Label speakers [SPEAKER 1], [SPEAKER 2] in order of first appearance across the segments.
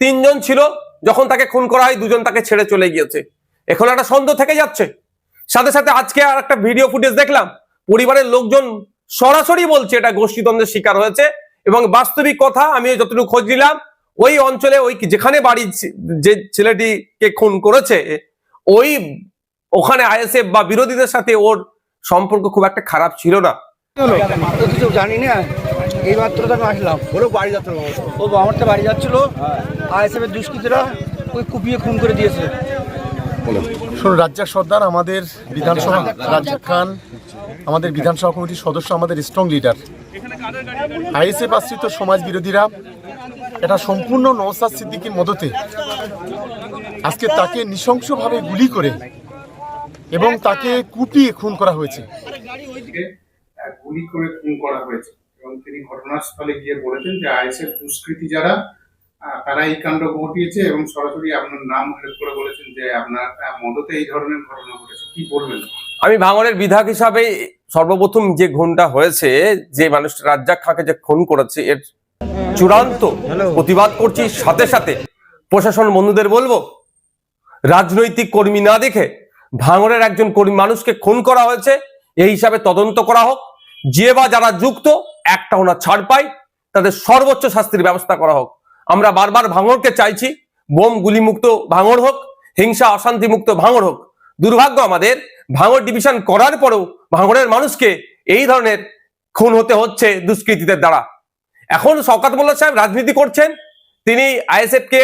[SPEAKER 1] তিনজন ছিল, যখন তাকে খুন করা হয়, দুজন তাকে ছেড়ে চলে গিয়েছে। এখন একটা সন্দেহ থেকে যাচ্ছে। সাথে সাথে আজকে আর একটা ভিডিও ফুটেজ দেখলাম, পরিবারের লোকজন সরাসরি বলছে এটা গোষ্ঠীদ্বন্দ্বের শিকার হয়েছে এবং বাস্তবিক কথা আমি যতটুকু খোঁজ নিলাম, ওই অঞ্চলে ওই যেখানে বাড়ি যে ছেলেটিকে খুন করেছে, ওই ওখানে আইএসএফ বা বিরোধীদের সাথে ওর সম্পর্ক খুব একটা খারাপ ছিল না।
[SPEAKER 2] জানি না এই মাত্র তো আমি আসলাম।
[SPEAKER 3] ওরও বাড়ি যাচ্ছে
[SPEAKER 2] ও আমার তো বাড়ি যাচ্ছিল। আইএসএফ এর দুষ্কৃতীরা ওই কুপিয়ে খুন করে দিয়েছে।
[SPEAKER 4] শোনো রাজ্জাক সর্দার আমাদের বিধানসভা রাজ্জাক খান আমাদের বিধানসভা কমিটির সদস্য আমাদের স্ট্রং লিডার আইএসএফ আশ্রিত সমাজ বিরোধীরা এটা সম্পূর্ণ নওসাদ সিদ্দিকির মদতে আজকে তাকে নৃশংসভাবে গুলি করে এবং তাকে কুপিয়ে খুন করা হয়েছে।
[SPEAKER 5] গুলি করে খুন করা হয়েছে। এবং তিনি ঘটনাস্থলে গিয়ে বলেছেন যে আইএসএফ দুষ্কৃতী যারা তারা এই কাণ্ড ঘটিয়েছে এবং সরাসরি আপনার নাম উল্লেখ করে বলেছেন যে আপনার মদতে এই ধরনের ঘটনা ঘটেছে। কি বলবেন?
[SPEAKER 1] আমি ভাঙড়ের বিধায়ক হিসাবে সর্বপ্রথম যে খুনটা হয়েছে যে মানুষটা রাজ্জাক খাঁকে যে খুন করেছে এর চূড়ান্ত প্রতিবাদ করছি। সাথে সাথে প্রশাসন বন্ধুদের বলব রাজনৈতিক কর্মী না দেখে ভাঙড়ের একজন কর্মী মানুষকে খুন করা হয়েছে। এই হিসাবে তদন্ত করা হোক। যে বা যারা যুক্ত একটা ওনার ছাড় পায় তাদের সর্বোচ্চ শাস্তির ব্যবস্থা করা হোক। আমরা বারবার ভাঙড়কে চাইছি, বোম গুলিমুক্ত ভাঙড় হোক, হিংসা অশান্তি মুক্ত ভাঙড় হোক। দুর্ভাগ্য আমাদের, ভাঙড় ডিভিশন করার পরেও ভাঙড়ের মানুষকে এই ধরনের খুন হতে হচ্ছে দুষ্কৃতীদের দ্বারা। এখন শওকাত মোল্লা সাহেব রাজনীতি করছেন, তিনি আইএসএফ কে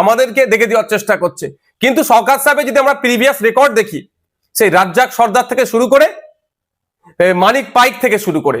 [SPEAKER 1] আমাদেরকে দেখে দেওয়ার চেষ্টা করছে। কিন্তু শওকাত সাহেবের যদি আমরা প্রিভিয়াস রেকর্ড দেখি, সেই রাজ্জাক সর্দার থেকে শুরু করে মানিক পাইক থেকে শুরু করে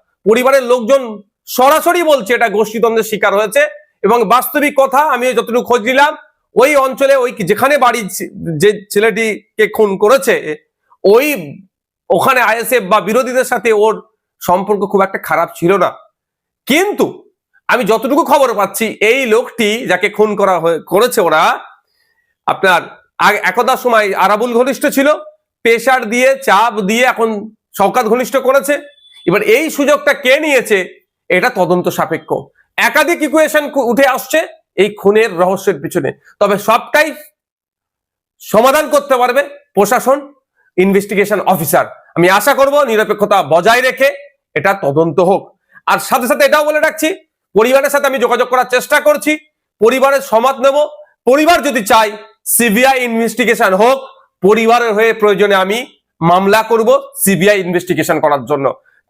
[SPEAKER 1] পরিবারের লোকজন সরাসরি বলছে এটা গোষ্ঠীদ্বন্দ্বের শিকার হয়েছে এবং বাস্তবিক কথা, আমি যতটুকু খোঁজ নিলাম, ওই অঞ্চলে ওই যেখানে বাড়ি যে ছেলেটিকে খুন করেছে, ওই ওখানে আইএসএফ বা বিরোধীদের সাথে ওর সম্পর্ক খুব একটা খারাপ ছিল না। কিন্তু আমি যতটুকু খবর পাচ্ছি, এই লোকটি যাকে খুন করা করেছে ওরা, আপনার একদা সময় আরাবুল ঘনিষ্ঠ ছিল প্রেশার দিয়ে, চাপ দিয়ে এখন শওকাত ঘনিষ্ঠ করেছে। এবার এই সুযোগটা কে নিয়েছে? এটা তদন্ত সাপেক্ষ। একাধিক ইকুয়েশন উঠে আসছে এই খুনের রহস্যের পিছনে। তবে সবটাই সমাধান করতে পারবে প্রশাসন ইনভেস্টিগেশন অফিসার আমি আশা করব নিরপেক্ষতা বজায় রেখে এটা তদন্ত হোক। আর সাথে সাথে এটাও বলে রাখছি, পরিবারের সাথে আমি যোগাযোগ করার চেষ্টা করছি, পরিবারের সমাত নেব। পরিবার যদি চাই সিবিআই ইনভেস্টিগেশন হোক, পরিবারের হয়ে প্রয়োজনে আমি মামলা করব সিবিআই ইনভেস্টিগেশন করার জন্য।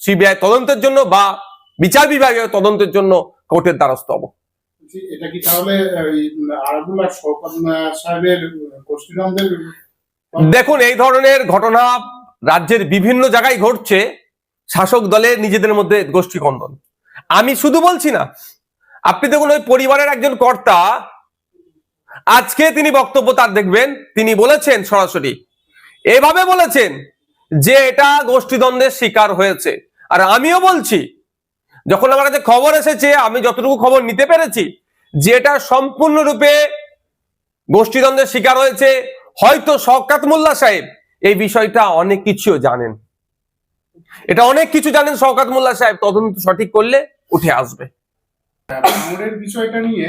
[SPEAKER 1] সিবিআই তদন্তের জন্য বা বিচার বিভাগীয় তদন্তের জন্য কোর্টের দ্বারস্থ হব।
[SPEAKER 5] এটা কি তাহলে আরাবুল আর শওকত সাহেবের গোষ্ঠীদ্বন্দ্বের
[SPEAKER 1] দেখুন এই ধরনের ঘটনা রাজ্যের বিভিন্ন জায়গায় ঘটছে। শাসক দলের নিজেদের মধ্যে গোষ্ঠী কন্দন আমি শুধু বলছি না আপনি দেখুন ওই পরিবারের একজন কর্তা আজকে তিনি বক্তব্য তার দেখবেন তিনি বলেছেন সরাসরি। এভাবে বলেছেন যে এটা গোষ্ঠীদ্বন্দ্বের শিকার হয়েছে। আর আমিও বলছি, যখন আমার কাছে খবর এসেছে, আমি যতটুকু খবর নিতে পেরেছি, যে এটা সম্পূর্ণরূপে গোষ্ঠীদ্বন্দ্বের শিকার হয়েছে, হয়তো শওকাত মোল্লা সাহেব এই বিষয়টা অনেক কিছু জানেন। এটা অনেক কিছু জানেন শওকাত মোল্লা সাহেব, তদন্ত সঠিক করলে উঠে আসবে।
[SPEAKER 5] বিষয়টা নিয়ে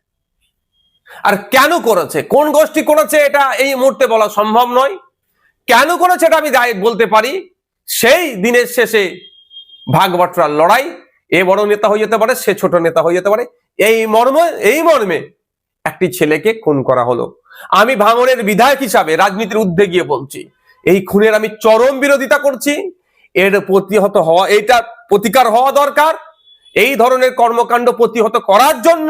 [SPEAKER 1] আর কেন করেছে? কোন গোষ্ঠী করেছে? এটা এই মুহূর্তে বলা সম্ভব নয়। কেন করেছে এটা আমি বলতে পারি। সেই দিনের শেষে ভাগ লড়াই, এ বড় নেতা হয়ে যেতে পারে, সে ছোট নেতা হয়ে যেতে পারে। এই মর্মে এই মর্মে একটি ছেলেকে খুন করা হলো। আমি ভাঙনের বিধায়ক হিসাবে রাজনীতির ঊর্ধ্বে গিয়ে বলছি। এই খুনের আমি চরম বিরোধিতা করছি। এর প্রতিহত হওয়া এটা প্রতিকার হওয়া দরকার। এই ধরনের কর্মকাণ্ড প্রতিহত করার জন্য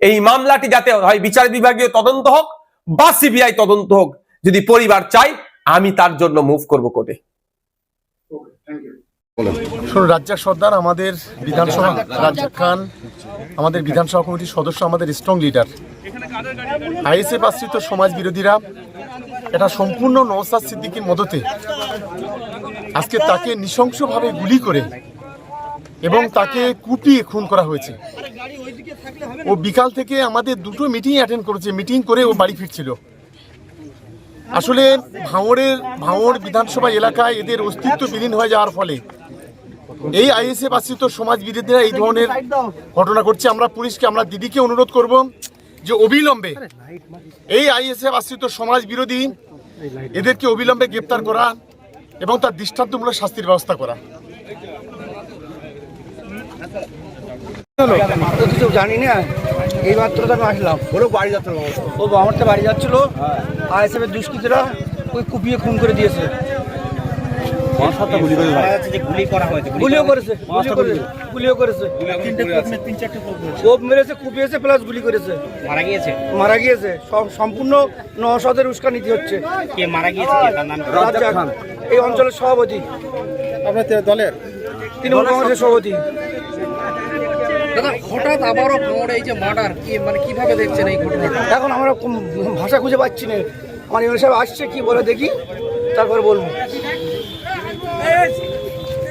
[SPEAKER 1] এই মামলাটি যাতে হয় বিচার বিভাগীয় তদন্ত হোক বা সিবিআই তদন্ত হোক, যদি পরিবার চাই আমি তার জন্য মুভ করব কোর্টে।
[SPEAKER 4] রাজ্জাক সর্দার আমাদের বিধানসভা, রাজ্জাক খান, আমাদের বিধানসভা কমিটির সদস্য, আমাদের স্ট্রং লিডার আইএসএফ আশ্রিত সমাজ বিরোধীরা, এটা সম্পূর্ণ নওসাদ সিদ্দিকির মদতে আজকে তাকে নৃশংসভাবে গুলি করে এবং তাকে কুপিয়ে খুন করা হয়েছে। ও বিকাল থেকে আমাদের দুটো মিটিং অ্যাটেন্ড করেছে। মিটিং করে ও বাড়ি ফিরছিল। আসলে ভাঙড়ের, ভাঙড় বিধানসভা এলাকায় এদের অস্তিত্ব বিলীন হয়ে যাওয়ার ফলে এই আইএসএফ আশ্রিত সমাজ বিরোধীরা এই ধরনের ঘটনা করছে আমরা পুলিশকে, আমরা দিদিকে অনুরোধ করব যে অবিলম্বে এই আইএসএফ আশ্রিত সমাজ বিরোধী এদেরকে অবিলম্বে গ্রেপ্তার করা এবং তার দৃষ্টান্তমূলক শাস্তির ব্যবস্থা করা।
[SPEAKER 2] তো কিছু জানি না এই মাত্র তো আমি আসলাম। ওরও বাড়ি যাচ্ছিল ও আমার তো বাড়ি যাচ্ছিল আইএসএফের দুষ্কৃতীরা ওই কুপিয়ে খুন করে দিয়েছে। গুলিও করেছে। গুলিও করেছে কোপ মেরেছে কুপিয়েছে প্লাস গুলি করেছে।
[SPEAKER 3] মারা গিয়েছে?
[SPEAKER 2] মারা গিয়েছে। সব- সম্পূর্ণ নশদের উস্কানিতে হচ্ছে।
[SPEAKER 3] কে মারা গিয়েছে? কে? তার নাম কি?
[SPEAKER 2] রাজ্জাক এই অঞ্চলের সভাপতি।
[SPEAKER 4] আপনার দলের?
[SPEAKER 2] তৃণমূল কংগ্রেসের সভাপতি।
[SPEAKER 6] দাদা, হঠাৎ আবারও এই যে মার্ডার কি মানে এই
[SPEAKER 2] এখন আমরা ভাষা খুঁজে পাচ্ছি না। মানে ওই সাহেব আসছে, কি বলে দেখি, তারপর বলব।